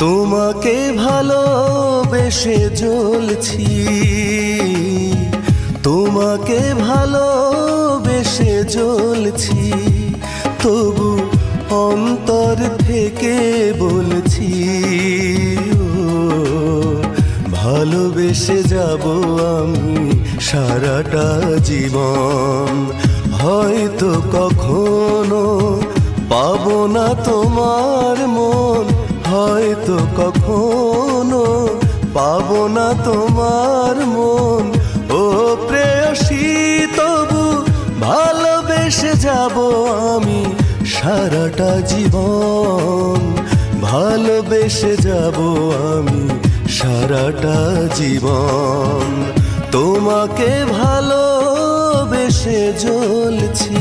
তোমাকে ভালোবেসে জ্বলছি। তোমাকে ভালোবেসে জ্বলছি। তবু অন্তর থেকে বলছি ভালোবেসে যাব আমি সারাটা জীবন। হয়তো কখনো পাবো না তোমার মন। হয়তো কখনো পাবো না তোমার মন। ও প্রেয়সী, তবু ভালোবেসে যাব আমি সারাটা জীবন। ভালোবেসে যাব আমি সারাটা জীবন। তোমাকে ভালোবেসে জ্বলছি।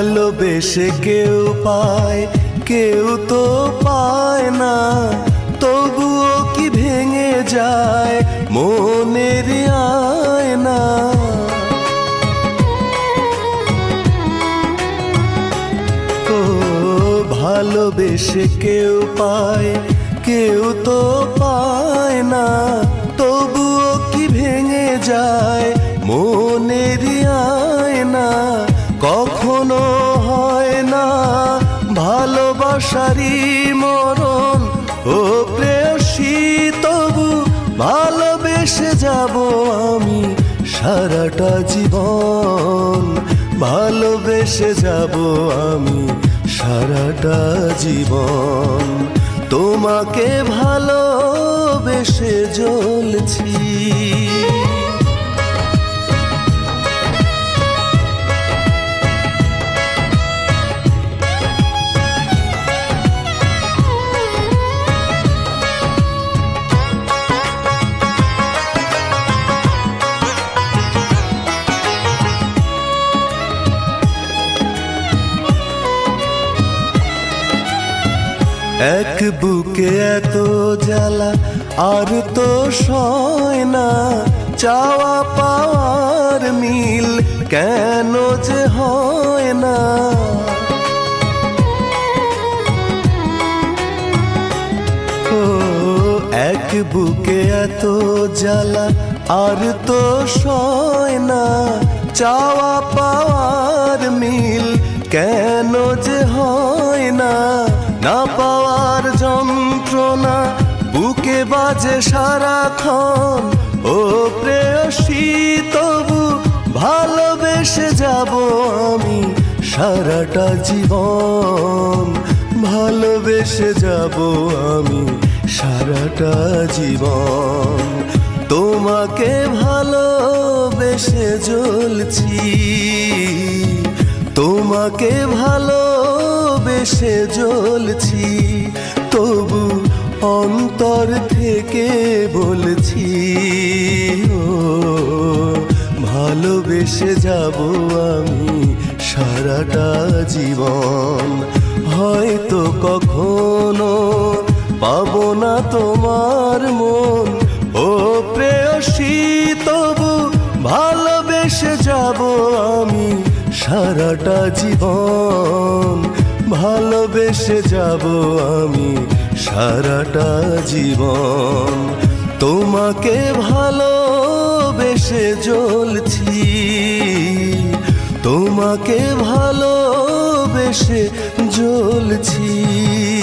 ভালোবেসে কেউ পায়, কেউ তো পায় না। তবুও কি ভেঙে যায় মনের আয় না ও, ভালোবেসে কেউ পায়, কেউ তো পায় না। তবুও কি ভেঙে যায় মনের ভালোবাসারই মরণ। ও প্রেয়সী, তবু ভালোবেসে যাব আমি সারাটা জীবন। ভালোবেসে যাব আমি সারাটা জীবন। তোমাকে ভালোবেসে জ্বলছি। এক বুকে এত জ্বালা, আর তো সয় না। চাওয়া পাওয়ার মিল কেন যে হয় না? এক বুকে এত জ্বালা, আর তো সয় না। চাওয়া পাওয়ার মিল কেন যে হয় না? না পাওয়ার যন্ত্রণা বুকে বাজে সারাক্ষণ। ও প্রেয়সী, তবু ভালোবেসে যাব আমি সারাটা জীবন। ভালোবেসে যাব আমি সারাটা জীবন। তোমাকে ভালোবেসে জ্বলছি। তোমাকে ভালোবেসে জ্বলছি। অন্তর থেকে বলছি, ও, ভালোবেসে যাব আমি সারাটা জীবন। হয়তো কখনো পাবো না তোমার মন। ও প্রেয়সী, তবু ভালোবেসে যাব আমি সারাটা জীবন। ভালোবেসে যাব আমি সারাটা জীবন। তোমাকে ভালোবেসে জ্বলছি। তোমাকে ভালোবেসে জ্বলছি।